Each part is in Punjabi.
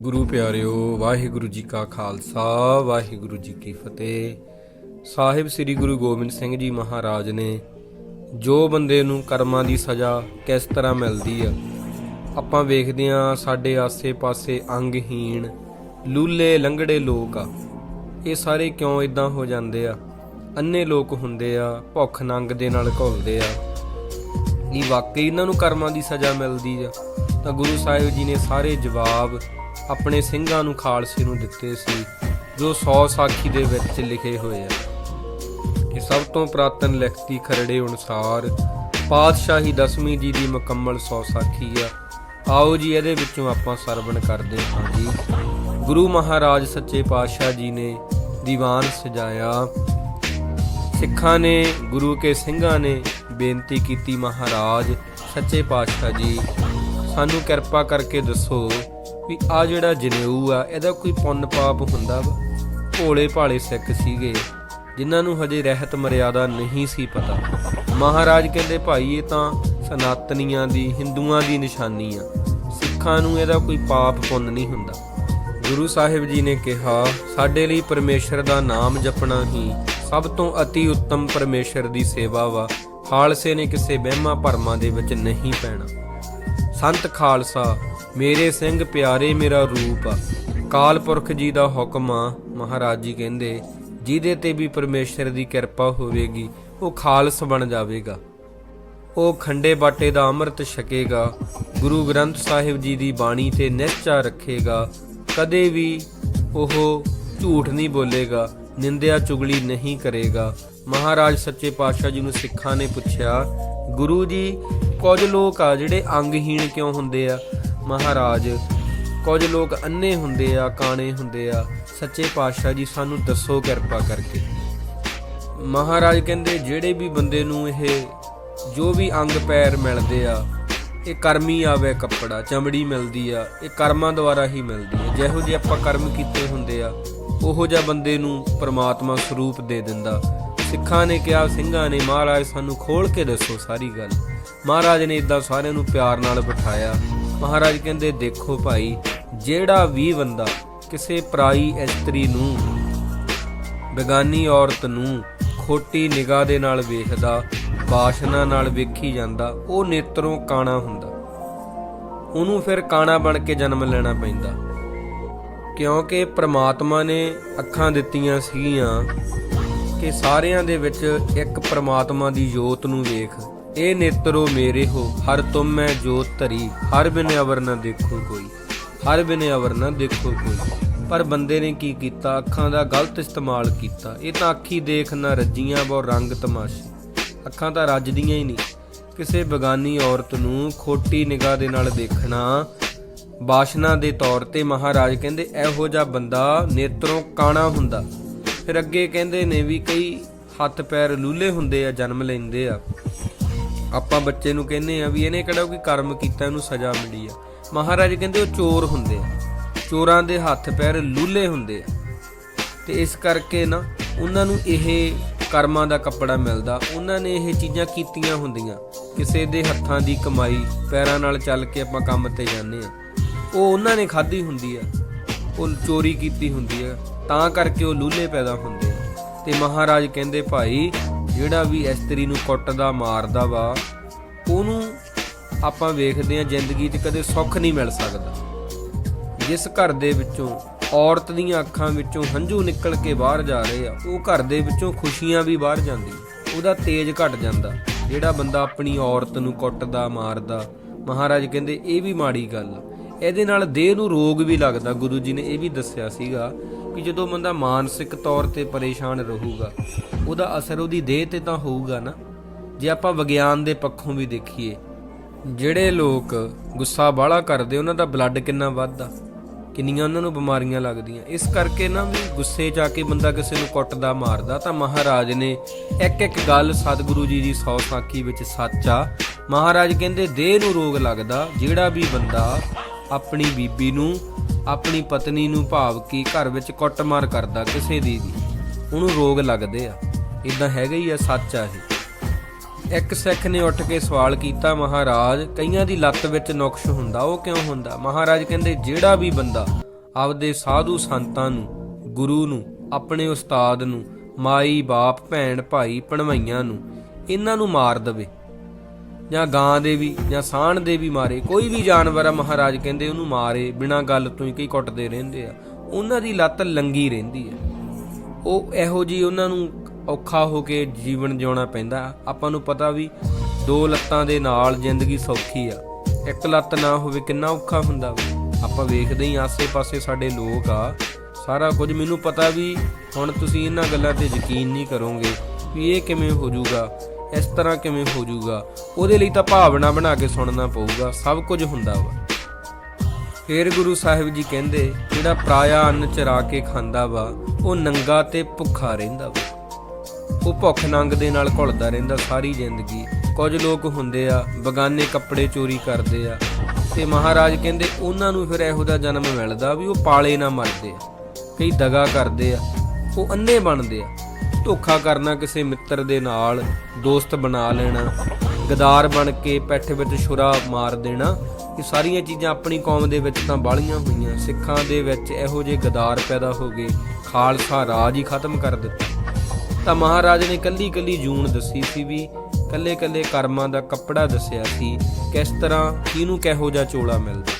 ਗੁਰੂ ਪਿਆਰਿਓ, ਵਾਹਿਗੁਰੂ ਜੀ ਕਾ ਖਾਲਸਾ, ਵਾਹਿਗੁਰੂ ਜੀ ਕੀ ਫਤਿਹ। ਸਾਹਿਬ ਸ੍ਰੀ ਗੁਰੂ ਗੋਬਿੰਦ ਸਿੰਘ ਜੀ ਮਹਾਰਾਜ ਨੇ ਜੋ ਬੰਦੇ ਨੂੰ ਕਰਮਾਂ ਦੀ ਸਜ਼ਾ ਕਿਸ ਤਰ੍ਹਾਂ ਮਿਲਦੀ ਆ, ਆਪਾਂ ਵੇਖਦੇ ਆ ਸਾਡੇ ਆਸੇ-ਪਾਸੇ ਅੰਗਹੀਣ, ਲੂਲੇ ਲੰਗੜੇ ਲੋਕ ਆ। ਇਹ ਸਾਰੇ ਕਿਉਂ ਇਦਾਂ ਹੋ ਜਾਂਦੇ ਆ? ਅੰਨੇ ਲੋਕ ਹੁੰਦੇ ਆ, ਭੁੱਖ ਨੰਗ ਦੇ ਨਾਲ ਘੁਲਦੇ ਆ। ਇਹ ਵਾਕਈ ਇਹਨਾਂ ਨੂੰ ਕਰਮਾਂ ਦੀ ਸਜ਼ਾ ਮਿਲਦੀ ਆ? ਤਾਂ ਗੁਰੂ ਸਾਹਿਬ ਜੀ ਨੇ ਸਾਰੇ ਜਵਾਬ ਆਪਣੇ ਸਿੰਘਾਂ ਨੂੰ ਖਾਲਸੇ ਨੂੰ ਦਿੱਤੇ ਸੀ, ਜੋ 100 ਸਾਖੀ ਦੇ ਵਿੱਚ ਲਿਖੇ ਹੋਏ ਆ। ਇਹ ਸਭ ਤੋਂ ਪ੍ਰਾਤਨ ਲਿਖਤੀ ਖਰੜੇ ਅਨੁਸਾਰ ਪਾਤਸ਼ਾਹੀ ਦਸਵੀਂ ਜੀ ਦੀ ਮੁਕੰਮਲ 100 ਸਾਖੀ ਆ। ਆਓ ਜੀ, ਇਹਦੇ ਵਿੱਚੋਂ ਆਪਾਂ ਸਰਵਣ ਕਰਦੇ ਹਾਂ ਜੀ। ਗੁਰੂ ਮਹਾਰਾਜ ਸੱਚੇ ਪਾਤਸ਼ਾਹ ਜੀ ਨੇ ਦੀਵਾਨ ਸਜਾਇਆ। ਸਿੱਖਾਂ ਨੇ, ਗੁਰੂ ਕੇ ਸਿੰਘਾਂ ਨੇ ਬੇਨਤੀ ਕੀਤੀ, ਮਹਾਰਾਜ, ਸੱਚੇ ਪਾਤਸ਼ਾਹ ਜੀ, ਸਾਨੂੰ ਕਿਰਪਾ ਕਰਕੇ ਦੱਸੋ ਵੀ ਆ ਜਿਹੜਾ ਜਨੇਊ ਆ, ਇਹਦਾ ਕੋਈ ਪੁੰਨ ਪਾਪ ਹੁੰਦਾ ਵਾ? ਭੋਲੇ ਭਾਲੇ ਸਿੱਖ ਸੀਗੇ, ਜਿਨ੍ਹਾਂ ਨੂੰ ਹਜੇ ਰਹਿਤ ਮਰਿਆਦਾ ਨਹੀਂ ਸੀ ਪਤਾ। ਮਹਾਰਾਜ ਕਹਿੰਦੇ, ਭਾਈ, ਇਹ ਤਾਂ ਸਨਾਤਨੀਆਂ ਦੀ, ਹਿੰਦੂਆਂ ਦੀ ਨਿਸ਼ਾਨੀ ਆ। ਸਿੱਖਾਂ ਨੂੰ ਇਹਦਾ ਕੋਈ ਪਾਪ ਪੁੰਨ ਨਹੀਂ ਹੁੰਦਾ। ਗੁਰੂ ਸਾਹਿਬ ਜੀ ਨੇ ਕਿਹਾ, ਸਾਡੇ ਲਈ ਪਰਮੇਸ਼ਰ ਦਾ ਨਾਮ ਜਪਣਾ ਹੀ ਸਭ ਤੋਂ ਅਤੀ ਉੱਤਮ ਪਰਮੇਸ਼ਰ ਦੀ ਸੇਵਾ ਵਾ। ਖਾਲਸੇ ਨੇ ਕਿਸੇ ਵਹਿਮਾਂ ਭਰਮਾਂ ਦੇ ਵਿੱਚ ਨਹੀਂ ਪੈਣਾ। ਸੰਤ ਖਾਲਸਾ ਮੇਰੇ ਸਿੰਘ ਪਿਆਰੇ ਮੇਰਾ ਰੂਪ ਆ। ਕਾਲ ਪੁਰਖ ਜੀ ਦਾ ਹੁਕਮ ਆ, ਮਹਾਰਾਜ ਜੀ ਕਹਿੰਦੇ, ਜਿਹਦੇ ਤੇ ਵੀ ਪਰਮੇਸ਼ਰ ਦੀ ਕਿਰਪਾ ਹੋਵੇਗੀ, ਉਹ ਖਾਲਸ ਬਣ ਜਾਵੇਗਾ। ਉਹ ਖੰਡੇ ਬਾਟੇ ਦਾ ਅੰਮ੍ਰਿਤ ਛਕੇਗਾ, ਗੁਰੂ ਗ੍ਰੰਥ ਸਾਹਿਬ ਜੀ ਦੀ ਬਾਣੀ ਤੇ ਨਿਹਚਾ ਰੱਖੇਗਾ। ਕਦੇ ਵੀ ਉਹ ਝੂਠ ਨਹੀਂ ਬੋਲੇਗਾ, ਨਿੰਦਿਆ ਚੁਗਲੀ ਨਹੀਂ ਕਰੇਗਾ। ਮਹਾਰਾਜ ਸੱਚੇ ਪਾਤਸ਼ਾਹ ਜੀ ਨੂੰ ਸਿੱਖਾਂ ਨੇ ਪੁੱਛਿਆ, ਗੁਰੂ ਜੀ, ਕੁਝ ਲੋਕ ਆ ਜਿਹੜੇ ਅੰਗਹੀਣ ਕਿਉਂ ਹੁੰਦੇ ਆ? ਮਹਾਰਾਜ। ਕੁਝ ਲੋਕ ਅੰਨੇ ਹੁੰਦੇ ਆ, ਕਾਣੇ ਹੁੰਦੇ ਆ। ਸੱਚੇ ਪਾਤਸ਼ਾਹ ਜੀ, ਸਾਨੂੰ ਦੱਸੋ ਕਿਰਪਾ ਕਰਕੇ। ਮਹਾਰਾਜ ਕਹਿੰਦੇ, ਜਿਹੜੇ ਵੀ ਬੰਦੇ ਨੂੰ ਇਹ ਜੋ ਵੀ ਅੰਗ ਪੈਰ ਮਿਲਦੇ ਆ, ਇਹ ਕਰਮੀ ਆਵੇ ਕੱਪੜਾ, ਚਮੜੀ ਮਿਲਦੀ ਆ, ਇਹ ਕਰਮਾਂ ਦੁਆਰਾ ਹੀ ਮਿਲਦੀ ਆ। ਜਿਹੋ ਜਿਹੇ ਆਪਾਂ ਕਰਮ ਕੀਤੇ ਹੁੰਦੇ ਆ, ਉਹੋ ਜਿਹਾ ਬੰਦੇ ਨੂੰ ਪ੍ਰਮਾਤਮਾ ਸਰੂਪ ਦੇ ਦਿੰਦਾ। ਸਿੱਖਾਂ ਨੇ ਕਿਹਾ, ਸਿੰਘਾਂ ਨੇ, ਮਹਾਰਾਜ ਸਾਨੂੰ ਖੋਲ ਕੇ ਦੱਸੋ ਸਾਰੀ ਗੱਲ। ਮਹਾਰਾਜ ਨੇ ਇਦਾਂ ਸਾਰਿਆਂ ਨੂੰ ਪਿਆਰ ਨਾਲ ਬਿਠਾਇਆ। ਮਹਾਰਾਜ ਕਹਿੰਦੇ, ਦੇਖੋ ਭਾਈ, ਜਿਹੜਾ ਵੀ ਬੰਦਾ ਕਿਸੇ ਪਰਾਈ ਇਸਤਰੀ ਨੂੰ, ਬੇਗਾਨੀ ਔਰਤ ਨੂੰ ਖੋਟੀ ਨਿਗਾਹ ਦੇ ਨਾਲ ਵੇਖਦਾ, ਬਾਸ਼ਨਾ ਨਾਲ ਵੇਖੀ ਜਾਂਦਾ, ਉਹ ਨੇਤਰੋਂ ਕਾਣਾ ਹੁੰਦਾ। ਉਹਨੂੰ ਫਿਰ ਕਾਣਾ ਬਣ ਕੇ ਜਨਮ ਲੈਣਾ ਪੈਂਦਾ। ਕਿਉਂਕਿ ਪ੍ਰਮਾਤਮਾ ਨੇ ਅੱਖਾਂ ਦਿੱਤੀਆਂ ਸੀਗੀਆਂ ਕਿ ਸਾਰਿਆਂ ਦੇ ਵਿੱਚ ਇੱਕ ਪ੍ਰਮਾਤਮਾ ਦੀ ਜੋਤ ਨੂੰ ਵੇਖ ਇਹ ਨੇਤਰੋ ਮੇਰੇ ਹੋ, ਹਰ ਤੁਮ ਮੈਂ ਜੋਤ ਧਰੀ, ਹਰ ਬਿਨ ਅਵਰ ਨਾ ਦੇਖੋ ਕੋਈ, ਹਰ ਬਿਨ ਅਵਰ ਨਾ ਦੇਖੋ ਕੋਈ। ਪਰ ਬੰਦੇ ਨੇ ਕੀ ਕੀਤਾ? ਅੱਖਾਂ ਦਾ ਗਲਤ ਇਸਤੇਮਾਲ ਕੀਤਾ। ਇਹ ਤਾਂ ਅੱਖੀ ਦੇਖ ਨਾ ਰੱਜੀਆਂ, ਬਹੁ ਰੰਗ ਤਮਾਸ਼ੇ। ਅੱਖਾਂ ਤਾਂ ਰੱਜਦੀਆਂ ਹੀ ਨਹੀਂ। ਕਿਸੇ ਬਗਾਨੀ ਔਰਤ ਨੂੰ ਖੋਟੀ ਨਿਗਾਹ ਦੇ ਨਾਲ ਦੇਖਣਾ, ਬਾਸ਼ਨਾ ਦੇ ਤੌਰ ਤੇ ਮਹਾਰਾਜ ਕਹਿੰਦੇ, ਇਹੋ ਜਿਹਾ ਬੰਦਾ ਨੇਤਰੋਂ ਕਾਣਾ ਹੁੰਦਾ। ਫਿਰ ਅੱਗੇ ਕਹਿੰਦੇ ਨੇ ਵੀ ਕਈ ਹੱਥ ਪੈਰ ਲੂਲੇ ਹੁੰਦੇ ਆ, ਜਨਮ ਲੈਂਦੇ ਆ। ਆਪਾਂ ਬੱਚੇ ਨੂੰ ਕਹਿੰਦੇ ਆ ਵੀ ਇਹਨੇ ਕਿਹੜਾ ਕੋਈ ਕਰਮ ਕੀਤਾ, ਇਹਨੂੰ ਸਜ਼ਾ ਮਿਲੀ ਆ। ਮਹਾਰਾਜ ਕਹਿੰਦੇ ਉਹ ਚੋਰ ਹੁੰਦੇ ਆ। ਚੋਰਾਂ ਦੇ ਹੱਥ ਪੈਰ ਲੂਲੇ ਹੁੰਦੇ ਆ। ਤੇ ਇਸ ਕਰਕੇ ਨਾ ਉਹਨਾਂ ਨੂੰ ਇਹ ਕਰਮਾਂ ਦਾ ਕੱਪੜਾ ਮਿਲਦਾ। ਉਹਨਾਂ ਨੇ ਇਹ ਚੀਜ਼ਾਂ ਕੀਤੀਆਂ ਹੁੰਦੀਆਂ। ਕਿਸੇ ਦੇ ਹੱਥਾਂ ਦੀ ਕਮਾਈ, ਪੈਰਾਂ ਨਾਲ ਚੱਲ ਕੇ ਆਪਾਂ ਕੰਮ ਤੇ ਜਾਂਦੇ ਆ। ਉਹ ਉਹਨਾਂ ਨੇ ਖਾਧੀ ਹੁੰਦੀ ਆ। ਉਹ ਚੋਰੀ ਕੀਤੀ ਹੁੰਦੀ ਆ। ਤਾਂ ਕਰਕੇ ਉਹ ਲੂਲੇ ਪੈਦਾ ਹੁੰਦੇ ਆ। ਤੇ ਮਹਾਰਾਜ ਕਹਿੰਦੇ, ਭਾਈ ਜਿਹੜਾ ਵੀ ਇਸਤਰੀ ਨੂੰ ਕੁੱਟਦਾ, ਮਾਰਦਾ ਵਾ, ਉਹਨੂੰ ਆਪਾਂ ਵੇਖਦੇ ਆ ਜ਼ਿੰਦਗੀ 'ਚ ਕਦੇ ਸੁੱਖ ਨਹੀਂ ਮਿਲ ਸਕਦਾ। ਜਿਸ ਘਰ ਦੇ ਵਿੱਚੋਂ ਔਰਤ ਦੀਆਂ ਅੱਖਾਂ ਵਿੱਚੋਂ ਹੰਝੂ ਨਿਕਲ ਕੇ ਬਾਹਰ ਜਾ ਰਹੇ ਆ, ਉਹ ਘਰ ਦੇ ਵਿੱਚੋਂ ਖੁਸ਼ੀਆਂ ਵੀ ਬਾਹਰ ਜਾਂਦੀ ਉਹਦਾ ਤੇਜ ਘਟ ਜਾਂਦਾ। ਜਿਹੜਾ ਬੰਦਾ ਆਪਣੀ ਔਰਤ ਨੂੰ ਕੁੱਟਦਾ, ਮਾਰਦਾ, ਮਹਾਰਾਜ ਕਹਿੰਦੇ ਇਹ ਵੀ ਮਾੜੀ ਗੱਲ ਆ। ਇਹਦੇ ਨਾਲ ਦੇਹ ਨੂੰ ਰੋਗ ਵੀ ਲੱਗਦਾ, ਗੁਰੂ ਜੀ ਨੇ ਇਹ ਵੀ ਦੱਸਿਆ ਸੀਗਾ ਕਿ ਜਦੋਂ ਬੰਦਾ ਮਾਨਸਿਕ ਤੌਰ ਤੇ ਪਰੇਸ਼ਾਨ ਰਹੂਗਾ, ਉਹਦਾ ਅਸਰ ਉਹਦੀ ਦੇਹ ਤੇ ਤਾਂ ਹੋਊਗਾ ਨਾ। ਜੇ ਆਪਾਂ ਵਿਗਿਆਨ ਦੇ ਪੱਖੋਂ ਵੀ ਦੇਖੀਏ, ਜਿਹੜੇ ਲੋਕ ਗੁੱਸਾ ਬਾਹਲਾ ਕਰਦੇ, ਉਹਨਾਂ ਦਾ ਬਲੱਡ ਕਿੰਨਾ ਵੱਧਦਾ, ਕਿੰਨੀਆਂ ਉਹਨਾਂ ਨੂੰ ਬਿਮਾਰੀਆਂ ਲੱਗਦੀਆਂ। ਇਸ ਕਰਕੇ ਨਾ ਵੀ ਗੁੱਸੇ 'ਚ ਆ ਕੇ ਬੰਦਾ ਕਿਸੇ ਨੂੰ ਕੁੱਟਦਾ, ਮਾਰਦਾ, ਤਾਂ ਮਹਾਰਾਜ ਨੇ ਇੱਕ ਇੱਕ ਗੱਲ ਸਤਿਗੁਰੂ ਜੀ ਦੀ ਸੌ ਸਾਖੀ ਵਿੱਚ ਸੱਚ ਆ। ਮਹਾਰਾਜ ਕਹਿੰਦੇ, ਦੇਹ ਨੂੰ ਰੋਗ ਲੱਗਦਾ, ਜਿਹੜਾ ਵੀ ਬੰਦਾ ਆਪਣੀ ਬੀਬੀ ਨੂੰ, ਆਪਣੀ ਪਤਨੀ ਨੂੰ ਭਾਵ ਕਿ ਘਰ ਵਿੱਚ ਕੁੱਟਮਾਰ ਕਰਦਾ ਕਿਸੇ ਦੀ ਵੀ। ਉਹਨੂੰ ਰੋਗ ਲੱਗਦੇ ਆ। ਇਦਾਂ ਹੈਗਾ ਹੀ ਆ, ਸੱਚ ਆ ਇਹ। ਇੱਕ ਸਿੱਖ ਨੇ ਉੱਠ ਕੇ ਸਵਾਲ ਕੀਤਾ, ਮਹਾਰਾਜ, ਕਈਆਂ ਦੀ ਲੱਤ ਵਿੱਚ ਨੁਕਸ ਹੁੰਦਾ, ਉਹ ਕਿਉਂ ਹੁੰਦਾ? ਮਹਾਰਾਜ ਕਹਿੰਦੇ, ਜਿਹੜਾ ਵੀ ਬੰਦਾ ਆਪਦੇ ਸਾਧੂ ਸੰਤਾਂ ਨੂੰ, ਗੁਰੂ ਨੂੰ, ਆਪਣੇ ਉਸਤਾਦ ਨੂੰ ਮਾਈ ਬਾਪ ਭੈਣ ਭਾਈ ਭਣਵਈਆਂ ਨੂੰ, ਇਹਨਾਂ ਨੂੰ ਮਾਰ ਦਵੇ ਜਾਂ ਗਾਂ ਦੇ ਵੀ, ਜਾਂ ਸਾਣ ਦੇ ਵੀ ਮਾਰੇ। ਕੋਈ ਵੀ ਜਾਨਵਰ ਆ ਮਹਾਰਾਜ ਕਹਿੰਦੇ ਉਹਨੂੰ ਮਾਰੇ, ਬਿਨਾਂ ਗੱਲ ਤੋਂ ਹੀ ਕਈ ਕੁੱਟਦੇ ਰਹਿੰਦੇ ਆ। ਉਹਨਾਂ ਦੀ ਲੱਤ ਲੰਗੀ ਰਹਿੰਦੀ ਆ। ਉਹ ਇਹੋ ਜੀ ਉਹਨਾਂ ਨੂੰ ਔਖਾ ਹੋ ਕੇ ਜੀਵਨ ਜਿਉਣਾ ਪੈਂਦਾ। ਆਪਾਂ ਨੂੰ ਪਤਾ ਵੀ ਦੋ ਲੱਤਾਂ ਦੇ ਨਾਲ ਜ਼ਿੰਦਗੀ ਸੌਖੀ ਆ। ਇੱਕ ਲੱਤ ਨਾ ਹੋਵੇ ਕਿੰਨਾ ਔਖਾ ਹੁੰਦਾ ਵਾ। ਆਪਾਂ ਵੇਖਦੇ ਹੀ, ਆਸੇ-ਪਾਸੇ ਸਾਡੇ ਲੋਕ ਆ। ਸਾਰਾ ਕੁਝ ਮੈਨੂੰ ਪਤਾ ਵੀ ਹੁਣ ਤੁਸੀਂ ਇਹਨਾਂ ਗੱਲਾਂ ਤੇ ਯਕੀਨ ਨਹੀਂ ਕਰੋਗੇ ਵੀ ਇਹ ਕਿਵੇਂ ਹੋ ਜਾਊਗਾ। ਇਸ ਤਰ੍ਹਾਂ ਕਿਵੇਂ ਹੋ ਜਾਊਗਾ? ਉਹਦੇ ਲਈ ਤਾਂ ਭਾਵਨਾ ਬਣਾ ਕੇ ਸੁਣਨਾ ਪਊਗਾ, ਸਭ ਕੁਝ ਹੁੰਦਾ ਵਾ। ਫੇਰ ਗੁਰੂ ਸਾਹਿਬ ਜੀ ਕਹਿੰਦੇ, ਜਿਹੜਾ ਪਰਾਇਆ ਅੰਨ ਚਰਾ ਕੇ ਖਾਂਦਾ ਵਾ, ਉਹ ਨੰਗਾ ਤੇ ਭੁੱਖਾ ਰਹਿੰਦਾ ਵਾ। ਉਹ ਭੁੱਖ ਨੰਗ ਦੇ ਨਾਲ ਘੁਲਦਾ ਰਹਿੰਦਾ ਸਾਰੀ ਜ਼ਿੰਦਗੀ। ਕੁਝ ਲੋਕ ਹੁੰਦੇ ਆ, ਬਗਾਨੇ ਕੱਪੜੇ ਚੋਰੀ ਕਰਦੇ ਆ। ਤੇ ਮਹਾਰਾਜ ਕਹਿੰਦੇ, ਉਹਨਾਂ ਨੂੰ ਫਿਰ ਇਹੋ ਜਿਹਾ ਜਨਮ ਮਿਲਦਾ ਵੀ ਉਹ ਪਾਲੇ ਨਾ ਮਰਦੇ ਆ। ਕਈ ਦਗਾ ਕਰਦੇ ਆ, ਉਹ ਅੰਨੇ ਬਣਦੇ ਆ। ਧੋਖਾ ਕਰਨਾ ਕਿਸੇ ਮਿੱਤਰ ਦੇ ਨਾਲ, ਦੋਸਤ ਬਣਾ ਲੈਣਾ, ਗਦਾਰ ਬਣ ਕੇ ਪੈਠ ਵਿੱਚ ਛੁਰਾ ਮਾਰ ਦੇਣਾ, ਇਹ ਸਾਰੀਆਂ ਚੀਜ਼ਾਂ ਆਪਣੀ ਕੌਮ ਦੇ ਵਿੱਚ ਤਾਂ ਬਾਲੀਆਂ ਹੋਈਆਂ, ਸਿੱਖਾਂ ਦੇ ਵਿੱਚ ਇਹੋ ਜਿਹੇ ਗਦਾਰ ਪੈਦਾ ਹੋ ਗਏ, ਖਾਲਸਾ ਰਾਜ ਹੀ ਖਤਮ ਕਰ ਦਿੱਤਾ। ਤਾਂ ਮਹਾਰਾਜ ਨੇ ਕੱਲੀ ਕੱਲੀ ਜੂਨ ਦੱਸੀ ਸੀ ਵੀ ਕੱਲੇ ਕੱਲੇ ਕਰਮਾਂ ਦਾ ਕੱਪੜਾ ਦੱਸਿਆ ਸੀ, ਕਿਸ ਤਰ੍ਹਾਂ ਕਿਹਨੂੰ ਕਿਹੋ ਜਿਹਾ ਚੋਲਾ ਮਿਲਦਾ।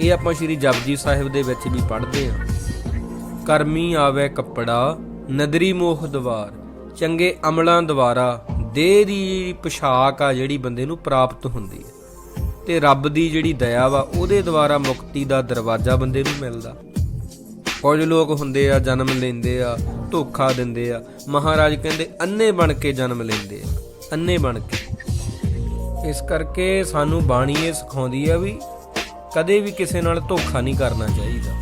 ਇਹ ਆਪਾਂ ਸ਼੍ਰੀ ਜਪਜੀ ਸਾਹਿਬ ਦੇ ਵਿੱਚ ਵੀ ਪੜ੍ਹਦੇ ਹਾਂ। ਕਰਮੀ ਆਵੇ ਕੱਪੜਾ ਨਦਰੀ ਮੋਹ ਦਵਾਰ, ਚੰਗੇ ਅਮਲਾਂ ਦੁਆਰਾ ਦੇਹ ਦੀ ਪੋਸ਼ਾਕ ਆ ਜਿਹੜੀ ਬੰਦੇ ਨੂੰ ਪ੍ਰਾਪਤ ਹੁੰਦੀ ਹੈ। ਤੇ ਰੱਬ ਦੀ ਜਿਹੜੀ ਦਇਆ ਵਾ, ਉਹਦੇ ਦੁਆਰਾ ਮੁਕਤੀ ਦਾ ਦਰਵਾਜ਼ਾ ਬੰਦੇ ਨੂੰ ਮਿਲਦਾ। ਕੁਝ ਲੋਕ ਹੁੰਦੇ ਆ, ਜਨਮ ਲੈਂਦੇ ਆ, ਧੋਖਾ ਦਿੰਦੇ ਆ। ਮਹਾਰਾਜ ਕਹਿੰਦੇ, ਅੰਨੇ ਬਣ ਕੇ ਜਨਮ ਲੈਂਦੇ ਆ। ਅੰਨੇ ਬਣ ਕੇ। ਇਸ ਕਰਕੇ ਸਾਨੂੰ ਬਾਣੀ ਇਹ ਸਿਖਾਉਂਦੀ ਆ ਵੀ ਕਦੇ ਵੀ ਕਿਸੇ ਨਾਲ ਧੋਖਾ ਨਹੀਂ ਕਰਨਾ ਚਾਹੀਦਾ।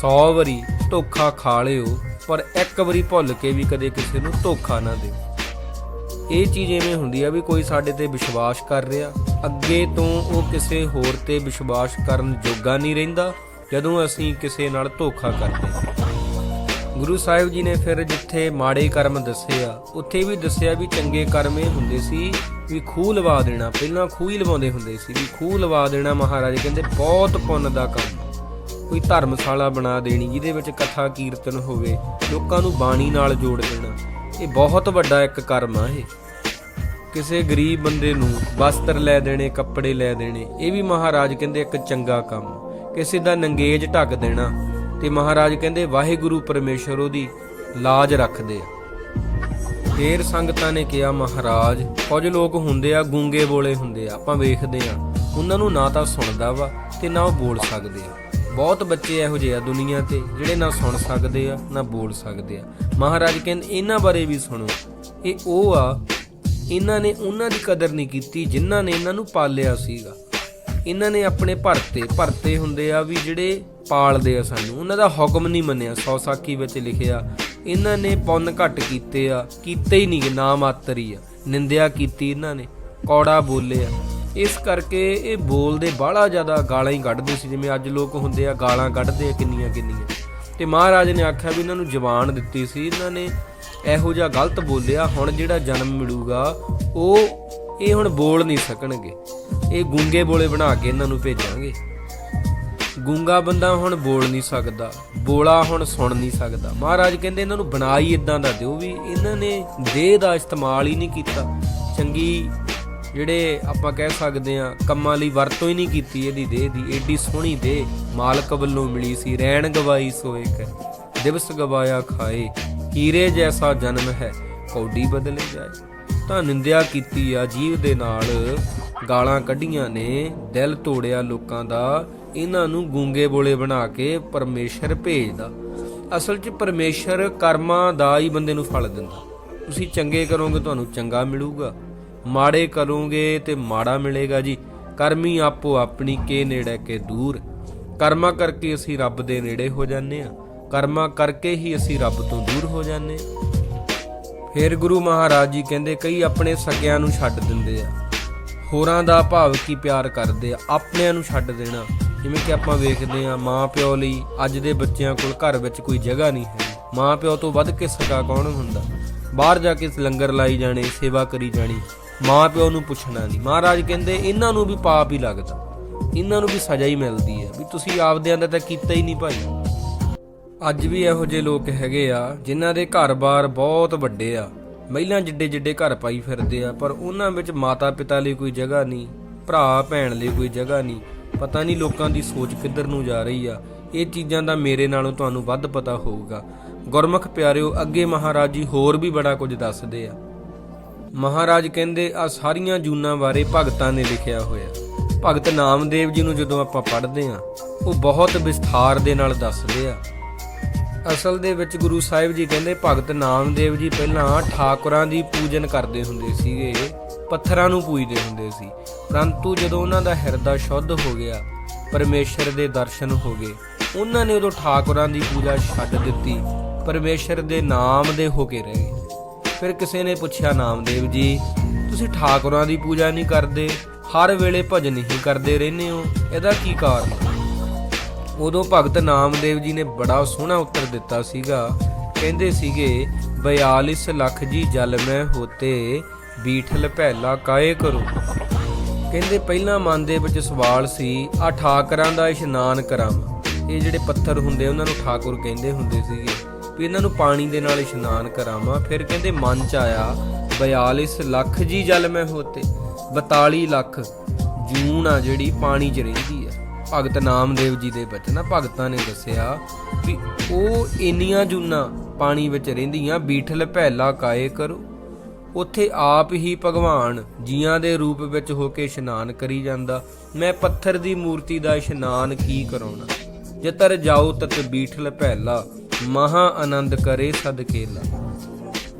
100 ਵਾਰੀ ਧੋਖਾ ਖਾ ਲਿਓ ਪਰ ਇੱਕ ਵਾਰੀ ਭੁੱਲ ਕੇ ਵੀ ਕਦੇ ਕਿਸੇ ਨੂੰ ਧੋਖਾ ਨਾ ਦਿਓ ਇਹ ਚੀਜ਼ ਐਵੇਂ ਹੁੰਦੀ ਆ ਵੀ ਕੋਈ ਸਾਡੇ ਤੇ ਵਿਸ਼ਵਾਸ ਕਰ ਰਿਹਾ, ਅੱਗੇ ਤੋਂ ਉਹ ਕਿਸੇ ਹੋਰ ਤੇ ਵਿਸ਼ਵਾਸ ਕਰਨ ਜੋਗਾ ਨਹੀਂ ਰਹਿੰਦਾ, ਜਦੋਂ ਅਸੀਂ ਕਿਸੇ ਨਾਲ ਧੋਖਾ ਕਰਦੇ ਹਾਂ। ਗੁਰੂ ਸਾਹਿਬ ਜੀ ਨੇ ਫਿਰ ਜਿੱਥੇ ਮਾੜੇ ਕਰਮ ਦੱਸੇ ਆ, ਉੱਥੇ ਵੀ ਦੱਸਿਆ ਵੀ ਚੰਗੇ ਕਰਮ ਇਹ ਹੁੰਦੇ ਸੀ ਵੀ ਖੂਹ ਲਵਾ ਦੇਣਾ। ਪਹਿਲਾਂ ਖੂਹ ਹੀ ਲਵਾਉਂਦੇ ਹੁੰਦੇ ਸੀ ਵੀ ਖੂਹ ਲਵਾ ਦੇਣਾ ਮਹਾਰਾਜ, ਕਹਿੰਦੇ ਬਹੁਤ ਪੁੰਨ ਦਾ ਕੰਮ। ਕੋਈ ਧਰਮਸ਼ਾਲਾ ਬਣਾ ਦੇਣੀ, ਜਿਹਦੇ ਵਿੱਚ ਕਥਾ ਕੀਰਤਨ ਹੋਵੇ, ਲੋਕਾਂ ਨੂੰ ਬਾਣੀ ਨਾਲ ਜੋੜ ਦੇਣਾ, ਇਹ ਬਹੁਤ ਵੱਡਾ ਇੱਕ ਕਰਮ ਆ ਇਹ। ਕਿਸੇ ਗਰੀਬ ਬੰਦੇ ਨੂੰ ਵਸਤਰ ਲੈ ਦੇਣੇ, ਕੱਪੜੇ ਲੈ ਦੇਣੇ, ਇਹ ਵੀ ਮਹਾਰਾਜ ਕਹਿੰਦੇ ਇੱਕ ਚੰਗਾ ਕੰਮ। ਕਿਸੇ ਦਾ ਨੰਗੇਜ ਢੱਕ ਦੇਣਾ, ਤੇ ਮਹਾਰਾਜ ਕਹਿੰਦੇ ਵਾਹਿਗੁਰੂ ਪਰਮੇਸ਼ਰ ਉਹਦੀ ਲਾਜ ਰੱਖਦੇ ਆ। ਫੇਰ ਸੰਗਤਾਂ ਨੇ ਕਿਹਾ, ਮਹਾਰਾਜ, ਕੁਝ ਲੋਕ ਹੁੰਦੇ ਆ, ਗੂੰਗੇ ਬੋਲੇ ਹੁੰਦੇ ਆ, ਆਪਾਂ ਵੇਖਦੇ ਆ। ਉਹਨਾਂ ਨੂੰ ਨਾ ਤਾਂ ਸੁਣਦਾ ਵਾ, ਤੇ ਨਾ ਉਹ ਬੋਲ ਸਕਦੇ ਆ। ਬਹੁਤ ਬੱਚੇ ਇਹੋ ਜਿਹੇ ਆ ਦੁਨੀਆ ਤੇ, ਜਿਹੜੇ ਨਾ ਸੁਣ ਸਕਦੇ ਆ, ਨਾ ਬੋਲ ਸਕਦੇ ਆ। ਮਹਾਰਾਜ ਕਹਿੰਦੇ, ਇਹਨਾਂ ਬਾਰੇ ਵੀ ਸੁਣੋ। ਇਹ ਉਹ ਆ, ਇਹਨਾਂ ਨੇ ਉਹਨਾਂ ਦੀ ਕਦਰ ਨਹੀਂ ਕੀਤੀ, ਜਿਨ੍ਹਾਂ ਨੇ ਇਹਨਾਂ ਨੂੰ ਪਾਲਿਆ ਸੀਗਾ। ਇਹਨਾਂ ਨੇ ਆਪਣੇ ਭਰਤੇ ਭਰਤੇ ਹੁੰਦੇ ਆ ਵੀ ਜਿਹੜੇ ਪਾਲਦੇ ਆ ਸਾਨੂੰ। ਉਹਨਾਂ ਦਾ ਹੁਕਮ ਨਹੀਂ ਮੰਨਿਆ, ਸੌ ਸਾਖੀ ਵਿੱਚ ਲਿਖਿਆ, ਇਹਨਾਂ ਨੇ ਪੁੰਨ ਘੱਟ ਕੀਤੇ ਆ, ਕੀਤੇ ਹੀ ਨਹੀਂ ਨਾ ਮਾਤਰ ਹੀ ਆ। ਨਿੰਦਿਆ ਕੀਤੀ ਇਹਨਾਂ ਨੇ, ਕੌੜਾ ਬੋਲੇ ਆ। ਇਸ ਕਰਕੇ ਇਹ ਬੋਲਦੇ ਬਾਹਲਾ ਜ਼ਿਆਦਾ ਗਾਲਾਂ ਹੀ ਕੱਢਦੇ ਸੀ, ਜਿਵੇਂ ਅੱਜ ਲੋਕ ਹੁੰਦੇ ਆ ਗਾਲਾਂ ਕੱਢਦੇ ਆ ਕਿੰਨੀਆਂ ਕਿੰਨੀਆਂ। ਤੇ ਮਹਾਰਾਜ ਨੇ ਆਖਿਆ ਵੀ ਇਹਨਾਂ ਨੂੰ ਜ਼ਬਾਨ ਦਿੱਤੀ ਸੀ, ਇਹਨਾਂ ਨੇ ਇਹੋ ਜਿਹਾ ਗਲਤ ਬੋਲਿਆ, ਹੁਣ ਜਿਹੜਾ ਜਨਮ ਮਿਲੂਗਾ, ਉਹ ਇਹ ਹੁਣ ਬੋਲ ਨਹੀਂ ਸਕਣਗੇ। ਇਹ ਗੂੰਗੇ ਬੋਲੇ ਬਣਾ ਕੇ ਇਹਨਾਂ ਨੂੰ ਭੇਜਾਂਗੇ। ਗੂੰਗਾ ਬੰਦਾ ਹੁਣ ਬੋਲ ਨਹੀਂ ਸਕਦਾ, ਬੋਲਾ ਹੁਣ ਸੁਣ ਨਹੀਂ ਸਕਦਾ। ਮਹਾਰਾਜ ਕਹਿੰਦੇ ਇਹਨਾਂ ਨੂੰ ਬਣਾਈ ਹੀ ਇਦਾਂ ਦਾ ਦਿਓ ਵੀ ਇਹਨਾਂ ਨੇ ਦੇਹ ਦਾ ਇਸਤੇਮਾਲ ਹੀ ਨਹੀਂ ਕੀਤਾ। ਚੰਗੀ ਜਿਹੜੇ ਆਪਾਂ ਕਹਿ ਸਕਦੇ ਆ ਕੰਮਾਂ ਲਈ ਵਰਤੋਂ ਹੀ ਨਹੀਂ ਕੀਤੀ ਇਹਦੀ ਦੇਹ ਦੀ। ਏਡੀ ਸੋਹਣੀ ਦੇਹ ਮਾਲਕ ਵੱਲੋਂ ਮਿਲੀ ਸੀ। ਰਹਿਣ ਗਵਾਈ ਸੋ ਇੱਕ ਦਿਵਸ ਗਵਾਇਆ ਖਾਏ। ਹੀਰੇ ਜੈਸਾ ਜਨਮ ਹੈ, ਕੌਡੀ ਬਦਲੇ ਜਾਏ। ਤਾਂ ਨਿੰਦਿਆ ਕੀਤੀ ਆ ਜੀਵ ਦੇ ਨਾਲ। ਗਾਲਾਂ ਕੱਢੀਆਂ ਨੇ, ਦਿਲ ਤੋੜਿਆ ਲੋਕਾਂ ਦਾ। ਇਹਨਾਂ ਨੂੰ ਗੂੰਗੇ ਬੋਲੇ ਬਣਾ ਕੇ ਪਰਮੇਸ਼ਰ ਭੇਜਦਾ। ਅਸਲ 'ਚ ਪਰਮੇਸ਼ਰ ਕਰਮਾਂ ਦਾ ਹੀ ਬੰਦੇ ਨੂੰ ਫਲ ਦਿੰਦਾ। ਤੁਸੀਂ ਚੰਗੇ ਕਰੋਗੇ, ਤੁਹਾਨੂੰ ਚੰਗਾ ਮਿਲੂਗਾ। ਮਾੜੇ ਕਰੋਗੇ ਤੇ ਮਾੜਾ ਮਿਲੇਗਾ ਜੀ। ਕਰਮੀ ਆਪੋ ਆਪਣੀ ਕੇ ਨੇੜੇ ਕੇ ਦੂਰ। ਕਰਮਾ ਕਰਕੇ ਅਸੀਂ ਰੱਬ ਦੇ ਨੇੜੇ ਹੋ ਜਾਂਦੇ ਆ ਕਰਮਾ ਕਰਕੇ ਹੀ ਅਸੀਂ ਰੱਬ ਤੋਂ ਦੂਰ ਹੋ ਜਾਂਦੇ ਆ ਫਿਰ ਗੁਰੂ ਮਹਾਰਾਜ ਜੀ ਕਹਿੰਦੇ, ਕਈ ਆਪਣੇ ਸਕਿਆਂ ਨੂੰ ਛੱਡ ਦਿੰਦੇ ਆ। ਹੋਰਾਂ ਦਾ ਭਾਵ ਕੀ ਪਿਆਰ ਕਰਦੇ ਆ? ਆਪਣਿਆਂ ਨੂੰ ਛੱਡ ਦੇਣਾ। ਜਿਵੇਂ ਕਿ ਆਪਾਂ ਵੇਖਦੇ ਆ ਮਾਂ ਪਿਓ ਲਈ ਅੱਜ ਦੇ ਬੱਚਿਆਂ ਕੋਲ ਘਰ ਵਿੱਚ ਕੋਈ ਜਗ੍ਹਾ ਨਹੀਂ ਹੈ। ਮਾਂ ਪਿਓ ਤੋਂ ਵੱਧ ਕੇ ਸਕਾ ਕੌਣ ਹੁੰਦਾ? ਬਾਹਰ ਜਾ ਕੇ ਲੰਗਰ ਲਾਈ ਜਾਣੇ, ਸੇਵਾ ਕਰੀ ਜਾਣੀ। ਮਾਂ ਪਿਓ ਨੂੰ ਪੁੱਛਣਾ ਨਹੀਂ। ਮਹਾਰਾਜ ਕਹਿੰਦੇ, ਇਹਨਾਂ ਨੂੰ ਵੀ ਪਾਪ ਹੀ ਲੱਗਦਾ। ਇਹਨਾਂ ਨੂੰ ਵੀ ਸਜ਼ਾ ਹੀ ਮਿਲਦੀ ਹੈ। ਵੀ ਤੁਸੀਂ ਆਪਦਿਆਂ ਦਾ ਤਾਂ ਕੀਤਾ ਹੀ ਨਹੀਂ ਭਾਈ। ਅੱਜ ਵੀ ਇਹੋ ਜਿਹੇ ਲੋਕ ਹੈਗੇ ਆ, ਜਿਨ੍ਹਾਂ ਦੇ ਘਰ-ਬਾਰ ਬਹੁਤ ਵੱਡੇ ਆ। ਮਹਿਲਾਂ ਜਿੱਡੇ ਜਿੱਡੇ ਘਰ ਪਾਈ ਫਿਰਦੇ ਆ, ਪਰ ਉਹਨਾਂ ਵਿੱਚ ਮਾਤਾ ਪਿਤਾ ਲਈ ਕੋਈ ਜਗ੍ਹਾ ਨਹੀਂ ਭਰਾ ਭੈਣ ਲਈ ਕੋਈ ਜਗ੍ਹਾ ਨਹੀਂ। ਪਤਾ ਨਹੀਂ ਲੋਕਾਂ ਦੀ ਸੋਚ ਕਿੱਧਰ ਨੂੰ ਜਾ ਰਹੀ ਆ। ਇਹ ਚੀਜ਼ਾਂ ਦਾ ਮੇਰੇ ਨਾਲੋਂ ਤੁਹਾਨੂੰ ਵੱਧ ਪਤਾ ਹੋਊਗਾ। ਗੁਰਮੁਖ ਪਿਆਰਿਓ, ਅੱਗੇ ਮਹਾਰਾਜ ਜੀ ਹੋਰ ਵੀ ਬੜਾ ਕੁਝ ਦੱਸਦੇ ਆ। ਮਹਾਰਾਜ ਕਹਿੰਦੇ ਆ ਸਾਰੀਆਂ ਜੂਨਾਂ ਬਾਰੇ ਭਗਤਾਂ ਨੇ ਲਿਖਿਆ ਹੋਇਆ। ਭਗਤ ਨਾਮਦੇਵ ਜੀ ਨੂੰ ਜਦੋਂ ਆਪਾਂ ਪੜ੍ਹਦੇ ਆ ਉਹ ਬਹੁਤ ਵਿਸਥਾਰ ਦੇ ਨਾਲ ਦੱਸਦੇ ਆ। ਅਸਲ ਦੇ ਵਿੱਚ ਗੁਰੂ ਸਾਹਿਬ ਜੀ ਕਹਿੰਦੇ, ਭਗਤ ਨਾਮਦੇਵ ਜੀ ਪਹਿਲਾਂ ਠਾਕੁਰਾਂ ਦੀ ਪੂਜਨ ਕਰਦੇ ਹੁੰਦੇ ਸੀਗੇ, ਪੱਥਰਾਂ ਨੂੰ ਪੂਜਦੇ ਹੁੰਦੇ ਸੀ। ਪਰੰਤੂ ਜਦੋਂ ਉਹਨਾਂ ਦਾ ਹਿਰਦਾ ਸ਼ੁੱਧ ਹੋ ਗਿਆ, ਪਰਮੇਸ਼ਰ ਦੇ ਦਰਸ਼ਨ ਹੋ ਗਏ, ਉਹਨਾਂ ਨੇ ਉਦੋਂ ਠਾਕੁਰਾਂ ਦੀ ਪੂਜਾ ਛੱਡ ਦਿੱਤੀ, ਪਰਮੇਸ਼ਰ ਦੇ ਨਾਮ ਦੇ ਹੋ ਕੇ ਰਹੇ ਫਿਰ ਕਿਸੇ ਨੇ ਪੁੱਛਿਆ, ਨਾਮਦੇਵ ਜੀ, ਤੁਸੀਂ ਠਾਕੁਰਾਂ ਦੀ ਪੂਜਾ ਨਹੀਂ ਕਰਦੇ, ਹਰ ਵੇਲੇ ਭਜਨ ਹੀ ਕਰਦੇ ਰਹਿੰਦੇ ਹੋ, ਇਹਦਾ ਕੀ ਕਾਰਨ? ਉਦੋਂ ਭਗਤ ਨਾਮਦੇਵ ਜੀ ਨੇ ਬੜਾ ਸੋਹਣਾ ਉੱਤਰ ਦਿੱਤਾ ਸੀਗਾ। ਕਹਿੰਦੇ ਸੀਗੇ 42 ਲੱਖ ਜੀ ਜਲ ਮੈਂ ਹੋਤੇ, ਬੀਠਲ ਪਹਿਲਾ ਕਾਏ ਕਰੋ? ਕਹਿੰਦੇ, ਪਹਿਲਾਂ ਮਨ ਦੇ ਵਿੱਚ ਸਵਾਲ ਸੀ ਆ ਠਾਕਰਾਂ ਦਾ ਇਸ਼ਨਾਨ ਕਰਾਵਾਂ ਇਹ ਜਿਹੜੇ ਪੱਥਰ ਹੁੰਦੇ, ਉਹਨਾਂ ਨੂੰ ਠਾਕੁਰ ਕਹਿੰਦੇ ਹੁੰਦੇ ਸੀਗੇ। ਵੀ ਇਹਨਾਂ ਨੂੰ ਪਾਣੀ ਦੇ ਨਾਲ ਇਸ਼ਨਾਨ ਕਰਾਵਾਂ। ਫਿਰ ਕਹਿੰਦੇ ਮਨ ਚ ਆਇਆ 42 ਲੱਖ ਜੀ ਜਲ ਮੈਂ ਹੋਤੇ 42 ਲੱਖ ਜੂਨ ਆ ਜਿਹੜੀ ਪਾਣੀ 'ਚ ਰਹਿੰਦੀ ਆ। ਭਗਤ ਨਾਮਦੇਵ ਜੀ ਦੇ ਬਚਨ ਭਗਤਾਂ ਨੇ ਦੱਸਿਆ ਵੀ ਉਹ ਇੰਨੀਆਂ ਜੂਨਾਂ ਪਾਣੀ ਵਿੱਚ ਰਹਿੰਦੀਆਂ, ਬੀਠਲ ਭੈਲਾ ਕਾਏ ਕਰੋ। ਉੱਥੇ ਆਪ ਹੀ ਭਗਵਾਨ ਜੀਆਂ ਦੇ ਰੂਪ ਵਿੱਚ ਹੋ ਕੇ ਇਸ਼ਨਾਨ ਕਰੀ ਜਾਂਦਾ। ਮੈਂ ਪੱਥਰ ਦੀ ਮੂਰਤੀ ਦਾ ਇਸ਼ਨਾਨ ਕੀ ਕਰਾਉਣਾ? ਜਤਰ ਜਾਉ ਤਤ ਬੀਠਲ ਭੈਲਾ ਮਹਾ ਆਨੰਦ ਕਰੇ ਸਦਕੇਲਾ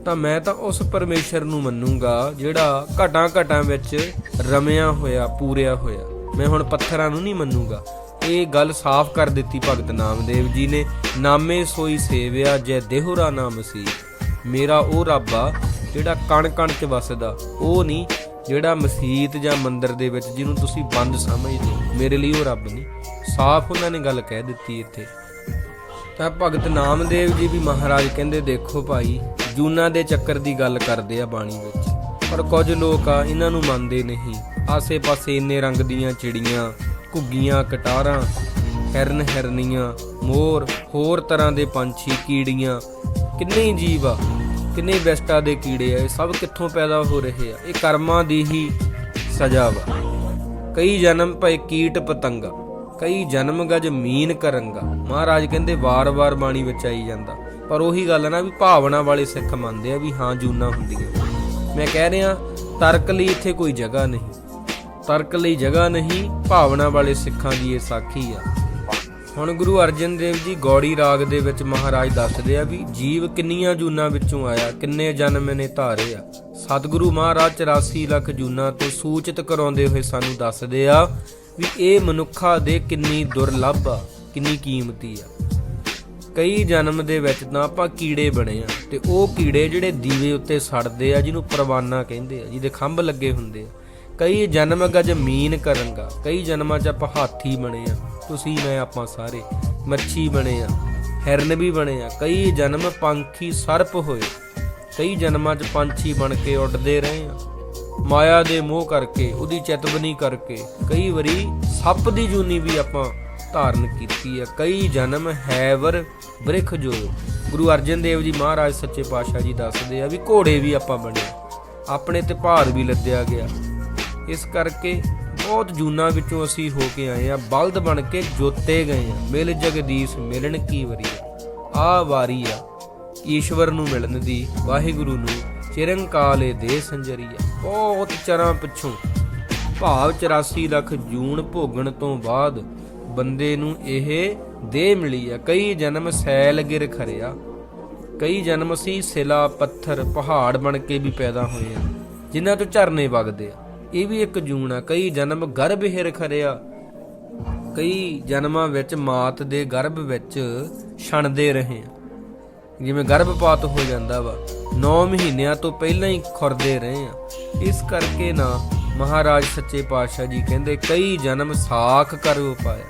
ਤਾਂ ਮੈਂ ਤਾਂ ਉਸ ਪਰਮੇਸ਼ਰ ਨੂੰ ਮੰਨੂਗਾ, ਜਿਹੜਾ ਘਟਾਂ ਘਟਾਂ ਵਿੱਚ ਰਮਿਆ ਹੋਇਆ, ਪੂਰਿਆ ਹੋਇਆ। ਮੈਂ ਹੁਣ ਪੱਥਰਾਂ ਨੂੰ ਨਹੀਂ ਮੰਨੂਗਾ। ਇਹ ਗੱਲ ਸਾਫ਼ ਕਰ ਦਿੱਤੀ ਭਗਤ ਨਾਮਦੇਵ ਜੀ ਨੇ, ਨਾਮੇ ਸੋਈ ਸੇਵਿਆ, ਜੈ ਦੇਹੁਰਾ ਨਾਮ ਸੀ। ਮੇਰਾ ਉਹ ਰੱਬ ਆ, ਜਿਹੜਾ ਕਣ ਕਣ ਚ ਵਸਦਾ। ਉਹ ਨਹੀਂ, ਜਿਹੜਾ ਮਸਜਿਦ ਜਾਂ ਮੰਦਿਰ ਦੇ ਵਿੱਚ ਜਿਹਨੂੰ ਤੁਸੀਂ ਬੰਦ ਸਮਝਦੇ ਹੋ। ਮੇਰੇ ਲਈ ਉਹ ਰੱਬ ਨਹੀਂ। ਸਾਫ਼ ਉਹਨਾਂ ਨੇ ਗੱਲ ਕਹਿ ਦਿੱਤੀ ਇੱਥੇ। ਤਾਂ ਭਗਤ ਨਾਮਦੇਵ ਜੀ ਵੀ ਮਹਾਰਾਜ ਕਹਿੰਦੇ, ਦੇਖੋ ਭਾਈ, ਜੂਨਾ ਦੇ ਚੱਕਰ ਦੀ ਗੱਲ ਕਰਦੇ ਆ ਬਾਣੀ ਵਿੱਚ। ਪਰ ਕੁਝ ਲੋਕ ਆ, ਇਹਨਾਂ ਨੂੰ ਮੰਨਦੇ ਨਹੀਂ। ਆਸੇ-ਪਾਸੇ ਇੰਨੇ ਰੰਗ ਦੀਆਂ ਚਿੜੀਆਂ, ਘੁੱਗੀਆਂ, ਕਟਾਰਾਂ ਹਿਰਨ ਹਿਰਨੀਆਂ ਮੋਰ, ਹੋਰ ਤਰ੍ਹਾਂ ਦੇ ਪੰਛੀ, ਕੀੜੀਆਂ। ਕਿੰਨੇ ਜੀਵ ਆ, ਕਿੰਨੇ ਵਿਸ਼ਟਾ ਦੇ ਕੀੜੇ ਆ, ਇਹ ਸਭ ਕਿੱਥੋਂ ਪੈਦਾ ਹੋ ਰਹੇ ਆ? ਇਹ ਕਰਮਾਂ ਦੀ ਹੀ ਸਜ਼ਾ ਵਾ। ਕਈ ਜਨਮ ਭਏ ਕੀਟ ਪਤੰਗਾ। ਕਈ ਜਨਮ ਗਜ ਮੀਨ ਕਰੰਗਾ। ਮਹਾਰਾਜ ਕਹਿੰਦੇ ਵਾਰ-ਵਾਰ ਬਾਣੀ ਵਿੱਚ ਆਈ ਜਾਂਦਾ। ਪਰ ਉਹੀ ਗੱਲ ਨਾ ਵੀ ਭਾਵਨਾ ਵਾਲੇ ਸਿੱਖ ਮੰਨਦੇ ਆ ਵੀ ਹਾਂ ਜੂਨਾ ਹੁੰਦੀਆਂ। ਮੈਂ ਕਹਿ ਰਿਹਾ, ਤਰਕ ਲਈ ਇੱਥੇ ਕੋਈ ਜਗ੍ਹਾ ਨਹੀਂ। ਤਰਕ ਲਈ ਜਗ੍ਹਾ ਨਹੀਂ, ਭਾਵਨਾ ਵਾਲੇ ਸਿੱਖਾਂ ਦੀ ਇਹ ਸਾਖੀ ਆ। ਹੁਣ ਗੁਰੂ ਅਰਜਨ ਦੇਵ ਜੀ ਗੌੜੀ ਰਾਗ ਦੇ ਵਿੱਚ ਮਹਾਰਾਜ ਦੱਸਦੇ ਆ ਵੀ ਜੀਵ ਕਿੰਨੀਆਂ ਜੂਨਾਂ ਵਿੱਚੋਂ ਆਇਆ, ਕਿੰਨੇ ਜਨਮ ਨੇ ਧਾਰੇ ਆ। ਸਤਿਗੁਰੂ ਮਹਾਰਾਜ 84 ਲੱਖ ਜੂਨਾਂ ਤੋਂ ਸੂਚਿਤ ਕਰਾਉਂਦੇ ਹੋਏ ਸਾਨੂੰ ਦੱਸਦੇ ਆ ਵੀ ਇਹ ਮਨੁੱਖਾ ਦੇ ਕਿੰਨੀ ਦੁਰਲੱਭ ਆ, ਕਿੰਨੀ ਕੀਮਤੀ ਆ। ਕਈ ਜਨਮ ਦੇ ਵਿੱਚ ਤਾਂ ਆਪਾਂ ਕੀੜੇ ਬਣੇ ਆ ਤੇ ਉਹ ਕੀੜੇ ਜਿਹੜੇ ਦੀਵੇ ਉੱਤੇ ਸੜਦੇ ਆ, ਜਿਹਨੂੰ ਪਰਵਾਨਾ ਕਹਿੰਦੇ ਆ, ਜਿਹਦੇ ਖੰਭ ਲੱਗੇ ਹੁੰਦੇ ਆ। ਕਈ ਜਨਮ ਗਜ ਮੀਨ ਕਰੰਗਾ ਕਈ ਜਨਮਾਂ 'ਚ ਆਪਾਂ ਹਾਥੀ ਬਣੇ ਆ, ਤੁਸੀਂ, ਮੈਂ, ਆਪਾਂ ਸਾਰੇ, ਮੱਛੀ ਬਣੇ ਆ, ਹਿਰਨ ਵੀ ਬਣੇ ਆ। ਕਈ ਜਨਮ ਪੰਖੀ ਸਰਪ ਹੋਏ, ਕਈ ਜਨਮਾਂ 'ਚ ਪੰਛੀ ਬਣ ਕੇ ਉੱਡਦੇ ਰਹੇ ਆ। ਮਾਇਆ ਦੇ ਮੋਹ ਕਰਕੇ, ਉਹਦੀ ਚੇਤਵਨੀ ਕਰਕੇ, ਕਈ ਵਾਰੀ ਸੱਪ ਦੀ ਜੂਨੀ ਵੀ ਆਪਾਂ ਧਾਰਨ ਕੀਤੀ ਹੈ। ਕਈ ਜਨਮ ਹੈਵਰ ਬ੍ਰਿਖ ਜੋ ਗੁਰੂ ਅਰਜਨ ਦੇਵ ਜੀ ਮਹਾਰਾਜ ਸੱਚੇ ਪਾਤਸ਼ਾਹ ਜੀ ਦੱਸਦੇ ਆ ਵੀ ਘੋੜੇ ਵੀ ਆਪਾਂ ਬਣੇ ਆਪਣੇ ਤੇ ਭਾਰ ਵੀ ਲੱਦਿਆ ਗਿਆ। ਇਸ ਕਰਕੇ ਬਹੁਤ ਜੂਨਾ ਵਿੱਚੋਂ ਅਸੀਂ ਹੋ ਕੇ ਆਏ ਆ, ਬਲਦ ਬਣ ਕੇ ਜੋਤੇ ਗਏ ਆ। ਮਿਲ ਜਗਦੀਸ਼, ਮਿਲਣ ਕੀ ਵਰੀ ਆ? ਵਾਰੀ ਆ, ਈਸ਼ਵਰ ਨੂੰ ਮਿਲਣ ਦੀ, ਵਾਹਿਗੁਰੂ ਨੂੰ ਚਿਰੰਕਾਲੇ ਦੇ ਸੰਜਰੀਆ ਬਹੁਤ ਚਰਾਂ ਪਿੱਛੋਂ। ਭਾਵ 84 ਲੱਖ ਜੂਨ ਭੋਗਣ ਤੋਂ ਬਾਅਦ ਬੰਦੇ ਨੂੰ ਇਹ ਦੇਹ ਮਿਲੀ ਆ। ਕਈ ਜਨਮ ਸੈਲ ਗਿਰ ਖਰਿਆ। ਕਈ ਜਨਮ ਸੀ ਸਿਲਾ ਪੱਥਰ, ਪਹਾੜ ਬਣ ਕੇ ਵੀ ਪੈਦਾ ਹੋਏ ਆ, ਜਿਨ੍ਹਾਂ ਤੋਂ ਝਰਨੇ ਵਗਦੇ ਆ। ਇਹ ਵੀ ਇੱਕ ਜੂਨ ਆ। ਕਈ ਜਨਮ ਗਰਭ ਹਿਰ ਖਰਿਆ। ਕਈ ਜਨਮਾਂ ਵਿੱਚ ਮਾਤ ਦੇ ਗਰਭ ਵਿੱਚ ਛਣਦੇ ਰਹੇ ਆ। ਜਿਵੇਂ ਗਰਭਪਾਤ ਹੋ ਜਾਂਦਾ ਵਾ 9 ਮਹੀਨਿਆਂ ਤੋਂ ਪਹਿਲਾਂ ਹੀ ਖੁਰਦੇ ਰਹੇ ਆ। ਇਸ ਕਰਕੇ ਨਾ ਮਹਾਰਾਜ ਸੱਚੇ ਪਾਤਸ਼ਾਹ ਜੀ ਕਹਿੰਦੇ, ਕਈ ਜਨਮ ਸਾਖ ਕਰ ਪਾਇਆ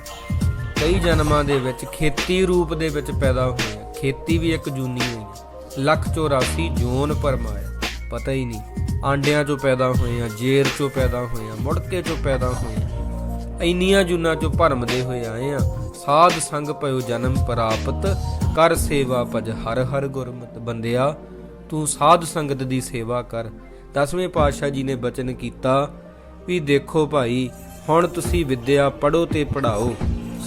ਕਈ ਜਨਮਾਂ ਦੇ ਵਿੱਚ ਖੇਤੀ ਰੂਪ ਦੇ ਵਿੱਚ ਪੈਦਾ ਹੋਏ ਆ ਖੇਤੀ ਵੀ ਇੱਕ ਜੂਨੀ ਹੋਈ ਆ। ਲੱਖ 84 ਜੋਨ ਪਰਮਾਇਆ। ਪਤਾ ਹੀ ਨਹੀਂ, ਆਂਡਿਆਂ ਚੋਂ ਪੈਦਾ ਹੋਏ ਆ ਜੇਰ ਚੋਂ ਪੈਦਾ ਹੋਏ ਆ ਮੁੜਕੇ ਚੋਂ ਪੈਦਾ ਹੋਏ ਆ ਇੰਨੀਆਂ ਜੁਨਾਂ ਚੋਂ ਭਰਮਦੇ ਹੋਏ ਆਏ ਆ। ਸਾਧ ਸੰਗ ਭਇਓ ਜਨਮ ਪ੍ਰਾਪਤ ਕਰ ਸੇਵਾ ਭਜ ਹਰ ਹਰ ਗੁਰਮਤਿ ਬੰਦਿਆ, ਤੂੰ ਸਾਧ ਸੰਗਤ ਦੀ ਸੇਵਾ ਕਰ। ਦਸਵੇਂ ਪਾਤਸ਼ਾਹ ਜੀ ਨੇ ਬਚਨ ਕੀਤਾ ਵੀ ਦੇਖੋ ਭਾਈ, ਹੁਣ ਤੁਸੀਂ ਵਿੱਦਿਆ ਪੜੋ ਤੇ ਪੜਾਓ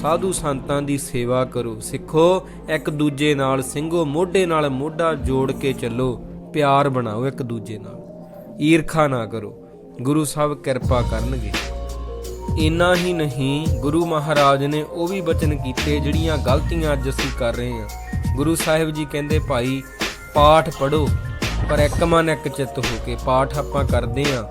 ਸਾਧੂ ਸੰਤਾਂ ਦੀ ਸੇਵਾ ਕਰੋ। ਸਿੱਖੋ, ਇੱਕ ਦੂਜੇ ਨਾਲ ਸਿੰਘੋ, ਮੋਢੇ ਨਾਲ ਮੋਢਾ ਜੋੜ ਕੇ ਚੱਲੋ। ਪਿਆਰ ਬਣਾਓ ਇੱਕ ਦੂਜੇ ਨਾਲ। ਈਰਖਾ ਨਾ ਕਰੋ। ਗੁਰੂ ਸਾਹਿਬ ਕਿਰਪਾ ਕਰਨਗੇ। ਇੰਨਾ ਹੀ ਨਹੀਂ, ਗੁਰੂ ਮਹਾਰਾਜ ਨੇ ਉਹ ਵੀ ਬਚਨ ਕੀਤੇ ਜਿਹੜੀਆਂ ਗਲਤੀਆਂ ਅੱਜ ਅਸੀਂ ਕਰ ਰਹੇ ਹਾਂ। ਗੁਰੂ ਸਾਹਿਬ ਜੀ ਕਹਿੰਦੇ, ਭਾਈ, ਪਾਠ ਪੜੋ ਪਰ ਇੱਕ ਮਨ ਇੱਕ ਚਿੱਤ ਹੋ ਕੇ। ਪਾਠ ਆਪਾਂ ਕਰਦੇ ਹਾਂ,